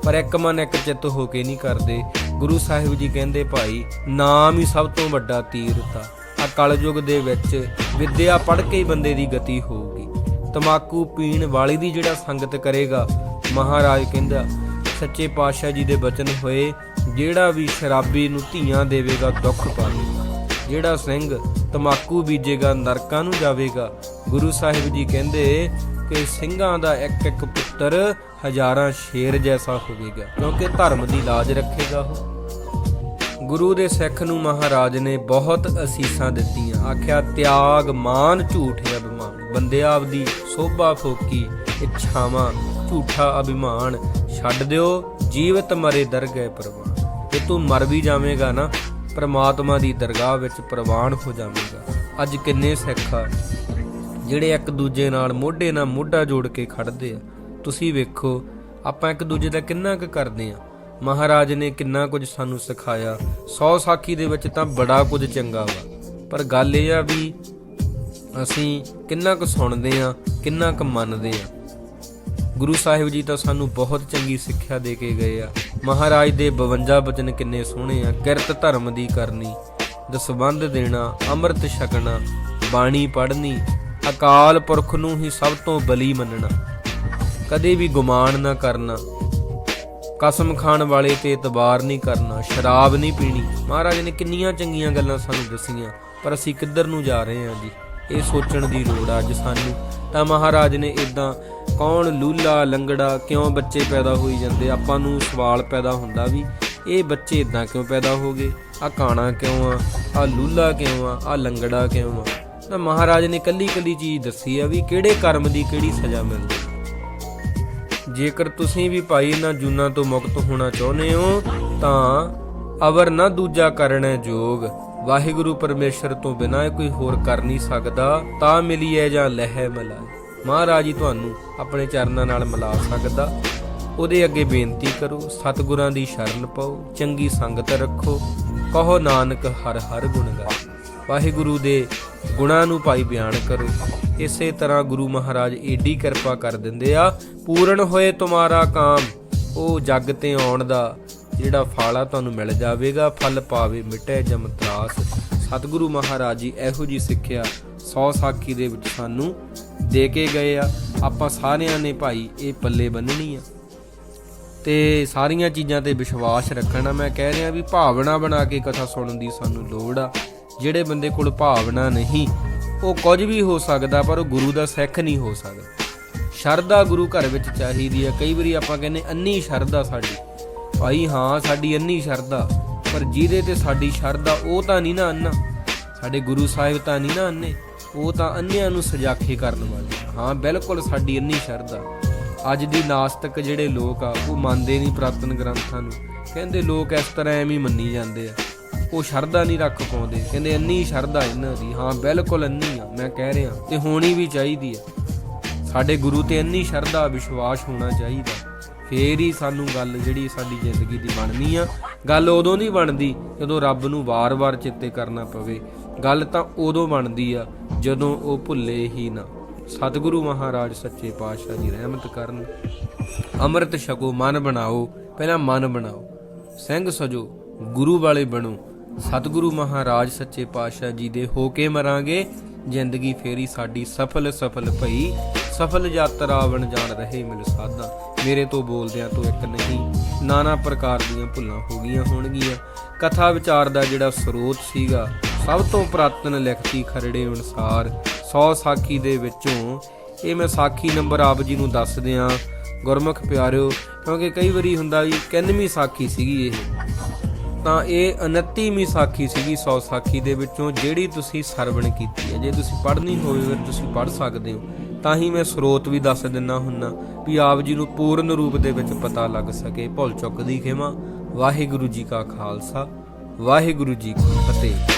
ਪਰ ਇੱਕ ਮਨ ਇੱਕ ਚਿੱਤ ਹੋ ਕੇ ਨਹੀਂ ਕਰਦੇ। ਗੁਰੂ ਸਾਹਿਬ ਜੀ ਕਹਿੰਦੇ, ਭਾਈ, ਨਾਮ ਹੀ ਸਭ ਤੋਂ ਵੱਡਾ ਤੀਰਥ ਆ। ਆ ਕਲਯੁਗ ਦੇ ਵਿੱਚ ਵਿੱਦਿਆ ਪੜ੍ਹ ਕੇ ਹੀ ਬੰਦੇ ਦੀ ਗਤੀ ਹੋਊਗੀ। ਤਮਾਕੂ ਪੀਣ ਵਾਲੀ ਦੀ ਜਿਹੜਾ ਸੰਗਤ ਕਰੇਗਾ। ਮਹਾਰਾਜ ਕਹਿੰਦਾ, ਸੱਚੇ ਪਾਤਸ਼ਾਹ ਜੀ ਦੇ ਬਚਨ ਹੋਏ ਜਿਹੜਾ ਵੀ ਸ਼ਰਾਬੀ ਨੂੰ ਧੀਆਂ ਦੇਵੇਗਾ ਦੁੱਖ ਪਾਵੇਗਾ ਜਿਹੜਾ ਸਿੰਘ ਤਮਾਕੂ ਬੀਜੇਗਾ ਨਰਕਾਂ ਨੂੰ ਜਾਵੇਗਾ। ਗੁਰੂ ਸਾਹਿਬ ਜੀ ਕਹਿੰਦੇ ਕਿ ਸਿੰਘਾਂ ਦਾ ਇੱਕ ਇੱਕ ਪੁੱਤਰ ਹਜ਼ਾਰਾਂ ਸ਼ੇਰ ਜੈਸਾ ਹੋਵੇਗਾ, ਕਿਉਂਕਿ ਧਰਮ ਦੀ ਲਾਜ ਰੱਖੇਗਾ ਉਹ। ਗੁਰੂ ਦੇ ਸਿੱਖ ਨੂੰ ਮਹਾਰਾਜ ਨੇ ਬਹੁਤ ਅਸੀਸਾਂ ਦਿੱਤੀਆਂ, ਆਖਿਆ, ਤਿਆਗ ਮਾਨ, ਝੂਠ ਅਭਿਮਾਨ। ਬੰਦਿਆ ਆਪਦੀ ਸੋਭਾ ਫੋਕੀ, ਇੱਛਾਵਾਂ, ਝੂਠਾ ਅਭਿਮਾਨ ਛੱਡ ਦਿਓ, ਜੀਵਤ ਮਰੇ ਦਰ ਗਏ ਪ੍ਰਵਾਨ। ਜੇ ਤੂੰ ਮਰ ਵੀ ਜਾਵੇਂਗਾ ਨਾ, ਪ੍ਰਮਾਤਮਾ ਦੀ ਦਰਗਾਹ ਵਿੱਚ ਪ੍ਰਵਾਨ ਹੋ ਜਾਵੇਂਗਾ। ਅੱਜ ਕਿੰਨੇ ਸਿੱਖ ਆ, ਜਿਹੜੇ ਇੱਕ ਦੂਜੇ ਨਾਲ ਮੋਢੇ ਨਾਲ ਮੋਢਾ ਜੋੜ ਕੇ ਖੜਦੇ ਆ। ਤੁਸੀਂ ਵੇਖੋ, ਆਪਾਂ ਇੱਕ ਦੂਜੇ ਦਾ ਕਿੰਨਾ ਕੁ ਕਰਦੇ ਆ। ਮਹਾਰਾਜ ਨੇ ਕਿੰਨਾ ਕੁਝ ਸਾਨੂੰ ਸਿਖਾਇਆ। ਸੌ ਸਾਖੀ ਦੇ ਵਿੱਚ ਤਾਂ ਬੜਾ ਕੁਝ ਚੰਗਾ ਵਾ। ਪਰ ਗੱਲ ਇਹ ਆ ਵੀ ਅਸੀਂ ਕਿੰਨਾ ਕੁ ਸੁਣਦੇ ਆ, ਕਿੰਨਾ ਕੁ ਮੰਨਦੇ ਆ। ਗੁਰੂ ਸਾਹਿਬ ਜੀ ਤਾਂ ਸਾਨੂੰ ਬਹੁਤ ਚੰਗੀ ਸਿੱਖਿਆ ਦੇ ਕੇ ਗਏ ਆ। ਮਹਾਰਾਜ ਦੇ 52 ਬਚਨ ਕਿੰਨੇ ਸੋਹਣੇ ਆ। ਕਿਰਤ ਧਰਮ ਦੀ ਕਰਨੀ ਦਸਵੰਧ ਦੇਣਾ, ਅੰਮ੍ਰਿਤ ਛਕਣਾ, ਬਾਣੀ ਪੜ੍ਹਨੀ, ਅਕਾਲ ਪੁਰਖ ਨੂੰ ਹੀ ਸਭ ਤੋਂ ਬਲੀ ਮੰਨਣਾ। ਕਦੇ ਵੀ ਗੁਮਾਨ ਨਾ ਕਰਨਾ, ਕਸਮ ਖਾਣ ਵਾਲੇ ਤੇ ਇਤਬਾਰ ਨਹੀਂ ਕਰਨਾ, ਸ਼ਰਾਬ ਨਹੀਂ ਪੀਣੀ। ਮਹਾਰਾਜ ਨੇ ਕਿੰਨੀਆਂ ਚੰਗੀਆਂ ਗੱਲਾਂ ਸਾਨੂੰ ਦੱਸੀਆਂ, ਪਰ ਅਸੀਂ ਕਿੱਧਰ ਨੂੰ ਜਾ ਰਹੇ ਹਾਂ ਜੀ? ਇਹ ਸੋਚਣ ਦੀ ਲੋੜ ਆ ਅੱਜ ਸਾਨੂੰ। ਤਾਂ ਮਹਾਰਾਜ ਨੇ ਇਦਾਂ ਕੌਣ ਲੂਲਾ ਲੰਗੜਾ ਕਿਉਂ ਬੱਚੇ ਪੈਦਾ ਹੋਈ ਜਾਂਦੇ? ਆਪਾਂ ਨੂੰ ਸਵਾਲ ਪੈਦਾ ਹੁੰਦਾ ਵੀ ਇਹ ਬੱਚੇ ਇਦਾਂ ਕਿਉਂ ਪੈਦਾ ਹੋ ਗਏ? ਆ ਕਾਣਾ ਕਿਉਂ ਆ? ਆ ਲੂਲਾ ਕਿਉਂ ਆ? ਆ ਲੰਗੜਾ ਕਿਉਂ ਆ? ਤਾਂ ਮਹਾਰਾਜ ਨੇ ਕੱਲੀ ਕੱਲੀ ਚੀਜ਼ ਦੱਸੀ ਆ ਵੀ ਕਿਹੜੇ ਕਰਮ ਦੀ ਕਿਹੜੀ ਸਜ਼ਾ ਮਿਲਦੀ ਜੇਕਰ ਤੁਸੀਂ ਵੀ ਭਾਈ ਇਹਨਾਂ ਜੂਨਾਂ ਤੋਂ ਮੁਕਤ ਹੋਣਾ ਚਾਹੁੰਦੇ ਹੋ, ਤਾਂ ਅਵਰ ਨਾ ਦੂਜਾ ਕਰਨਾ ਜੋਗ। ਵਾਹਿਗੁਰੂ ਪਰਮੇਸ਼ਰ ਤੋਂ ਬਿਨਾਂ ਕੋਈ ਹੋਰ ਕਰ ਨਹੀਂ ਸਕਦਾ, ਤਾਂ ਮਿਲੀਏ ਜਾਂ ਲਹਿ ਮਲਾਏ ਮਹਾਰਾਜ ਜੀ ਤੁਹਾਨੂੰ ਆਪਣੇ ਚਰਨਾਂ ਨਾਲ ਮਿਲਾ ਸਕਦਾ। ਉਹਦੇ ਅੱਗੇ ਬੇਨਤੀ ਕਰੋ, ਸਤਿਗੁਰਾਂ ਦੀ ਸ਼ਰਨ ਪਾਓ, ਚੰਗੀ ਸੰਗਤ ਰੱਖੋ। ਕਹੋ ਨਾਨਕ ਹਰ ਹਰ ਗੁਣ ਗਾ ਵਾਹਿਗੁਰੂ ਦੇ ਗੁਣਾਂ ਨੂੰ ਭਾਈ ਬਿਆਨ ਕਰੋ। ਇਸੇ ਤਰ੍ਹਾਂ ਗੁਰੂ ਮਹਾਰਾਜ ਏਡੀ ਕਿਰਪਾ ਕਰ ਦਿੰਦੇ ਆ, ਪੂਰਨ ਹੋਏ ਤੁਮਾਰਾ ਕਾਮ, ਉਹ ਜੱਗ ਤੇ ਆਉਣ ਦਾ ਜਿਹੜਾ ਫਲ ਆ ਤੁਹਾਨੂੰ ਮਿਲ ਜਾਵੇਗਾ, ਫਲ ਪਾਵੇ, ਮਿਟੇ ਜਮ ਤਰਾਸ ਸਤਿਗੁਰੂ ਮਹਾਰਾਜ ਜੀ ਇਹੋ ਜੀ ਸਿੱਖਿਆ ਸੌ ਸਾਖੀ ਦੇ ਵਿੱਚ ਸਾਨੂੰ ਦੇ ਕੇ ਗਏ ਆ। ਆਪਾਂ ਸਾਰਿਆਂ ਨੇ ਭਾਈ ਇਹ ਪੱਲੇ ਬੰਨਣੀ ਆ। ਤੇ ਸਾਰੀਆਂ ਚੀਜ਼ਾਂ ਤੇ ਵਿਸ਼ਵਾਸ ਰੱਖਣਾ, ਮੈਂ ਕਹਿ ਰਿਹਾ ਵੀ ਭਾਵਨਾ ਬਣਾ ਕੇ ਕਥਾ ਸੁਣਨ ਦੀ ਸਾਨੂੰ ਲੋੜ ਆ। ਜਿਹੜੇ ਬੰਦੇ ਕੋਲ ਭਾਵਨਾ ਨਹੀਂ, ਉਹ ਕੁਝ ਵੀ ਹੋ ਸਕਦਾ, ਪਰ ਉਹ ਗੁਰੂ ਦਾ ਸਿੱਖ ਨਹੀਂ ਹੋ ਸਕਦਾ। ਸ਼ਰਧਾ ਗੁਰੂ ਘਰ ਵਿੱਚ ਚਾਹੀਦੀ ਆ। ਕਈ ਵਾਰੀ ਆਪਾਂ ਕਹਿੰਦੇ, ਅੰਨੀ ਸ਼ਰਧਾ ਸਾਡੀ। ਭਾਈ ਹਾਂ, ਸਾਡੀ ਅੰਨੀ ਸ਼ਰਧਾ। ਪਰ ਜਿਹਦੇ ਤੇ ਸਾਡੀ ਸ਼ਰਧਾ, ਉਹ ਤਾਂ ਨਹੀਂ ਨਾ ਅੰਨਾ। ਸਾਡੇ ਗੁਰੂ ਸਾਹਿਬ ਤਾਂ ਨਹੀਂ ਨਾ ਅੰਨੇ। ਉਹ ਤਾਂ ਅੰਨਿਆਂ ਨੂੰ ਸਜਾਖੇ ਕਰਨ ਵਾਲੇ। ਹਾਂ, ਬਿਲਕੁਲ ਸਾਡੀ ਅੰਨੀ ਸ਼ਰਧਾ। ਅੱਜ ਦੀ ਨਾਸਤਕ ਜਿਹੜੇ ਲੋਕ ਆ, ਉਹ ਮੰਨਦੇ ਨਹੀਂ ਪ੍ਰਾਤਨ ਗ੍ਰੰਥਾਂ ਨੂੰ। ਕਹਿੰਦੇ ਲੋਕ ਇਸ ਤਰ੍ਹਾਂ ਐਵੇਂ ਮੰਨੀ ਜਾਂਦੇ ਆ। ਉਹ ਸ਼ਰਧਾ ਨਹੀਂ ਰੱਖ ਪਾਉਂਦੇ। ਕਹਿੰਦੇ ਅੰਨੀ ਸ਼ਰਧਾ ਇਹਨਾਂ ਦੀ। ਹਾਂ, ਬਿਲਕੁਲ ਅੰਨੀ ਆ, ਮੈਂ ਕਹਿ ਰਿਹਾ। ਤੇ ਹੋਣੀ ਵੀ ਚਾਹੀਦੀ ਆ। ਸਾਡੇ ਗੁਰੂ ਤੇ ਇੰਨੀ ਸ਼ਰਧਾ, ਵਿਸ਼ਵਾਸ ਹੋਣਾ ਚਾਹੀਦਾ। ਫੇਰ ਹੀ ਸਾਨੂੰ ਗੱਲ ਜਿਹੜੀ ਸਾਡੀ ਜ਼ਿੰਦਗੀ ਦੀ ਬਣਨੀ ਆ। ਗੱਲ ਉਦੋਂ ਨਹੀਂ ਬਣਦੀ ਜਦੋਂ ਰੱਬ ਨੂੰ ਵਾਰ-ਵਾਰ ਚੇਤੇ ਕਰਨਾ ਪਵੇ। ਗੱਲ ਤਾਂ ਉਦੋਂ ਬਣਦੀ ਆ ਜਦੋਂ ਉਹ ਭੁੱਲੇ ਹੀ ਨਾ। ਸਤਿਗੁਰੂ ਮਹਾਰਾਜ ਸੱਚੇ ਪਾਤਸ਼ਾਹ ਜੀ ਰਹਿਮਤ ਕਰਨ। ਅੰਮ੍ਰਿਤ ਛਕੋ, ਮਨ ਬਣਾਓ, ਪਹਿਲਾਂ ਮਨ ਬਣਾਓ। ਸਿੰਘ ਸਜੋ, ਗੁਰੂ ਵਾਲੇ ਬਣੋ। ਸਤਿਗੁਰੂ ਮਹਾਰਾਜ ਸੱਚੇ ਪਾਤਸ਼ਾਹ ਜੀ ਦੇ ਹੋ ਕੇ ਮਰਾਂਗੇ। ਜ਼ਿੰਦਗੀ ਫੇਰੀ ਸਾਡੀ ਸਫਲ ਸਫਲ ਭਈ ਸਫਲ ਯਾਤਰਾ ਬਣ ਜਾਣ ਰਹੇ ਮਿਲ ਸਾਧਾ। ਮੇਰੇ ਤੋਂ ਬੋਲਦਿਆਂ ਤੋਂ ਇੱਕ ਨਹੀਂ, ਨਾਨਾ ਪ੍ਰਕਾਰ ਦੀਆਂ ਭੁੱਲਾਂ ਹੋ ਗਈਆਂ ਹੋਣਗੀਆਂ। ਕਥਾ ਵਿਚਾਰ ਦਾ ਜਿਹੜਾ ਸਰੋਤ ਸੀਗਾ, ਸਭ ਤੋਂ ਪ੍ਰਾਤਨ ਲਿਖਤੀ ਖਰੜੇ ਅਨੁਸਾਰ 100 ਸਾਖੀ ਦੇ ਵਿੱਚੋਂ, ਇਹ ਮੈਂ ਸਾਖੀ ਨੰਬਰ ਆਪ ਜੀ ਨੂੰ ਦੱਸ ਦਿਆਂ। ਗੁਰਮੁਖ ਪਿਆਰਿਓ, ਕਿਉਂਕਿ ਕਈ ਵਾਰੀ ਹੁੰਦਾ ਵੀ 91ਵੀਂ ਸਾਖੀ ਸੀਗੀ ਇਹ। ਤਾਂ ਇਹ 29ਵੀਂ ਸਾਖੀ ਸੀਗੀ 100 ਸਾਖੀ ਦੇ ਵਿੱਚੋਂ, ਜਿਹੜੀ ਤੁਸੀਂ ਸਰਵਣ ਕੀਤੀ ਹੈ। ਜੇ ਤੁਸੀਂ ਪੜ੍ਹਨੀ ਹੋਵੇ, ਫਿਰ ਤੁਸੀਂ ਪੜ੍ਹ ਸਕਦੇ ਹੋ। ਤਾਂ ਹੀ ਮੈਂ ਸਰੋਤ ਵੀ ਦੱਸ ਦਿੰਨਾ ਹੁੰਨਾ ਵੀ ਆਪ ਜੀ ਨੂੰ ਪੂਰਨ ਰੂਪ ਦੇ ਵਿੱਚ ਪਤਾ ਲੱਗ ਸਕੇ। ਭੁੱਲ ਚੁੱਕ ਦੀ ਖਿਮਾ। ਵਾਹਿਗੁਰੂ ਜੀ ਕਾ ਖਾਲਸਾ। ਵਾਹਿਗੁਰੂ ਜੀ ਕੀ ਫਤਿਹ।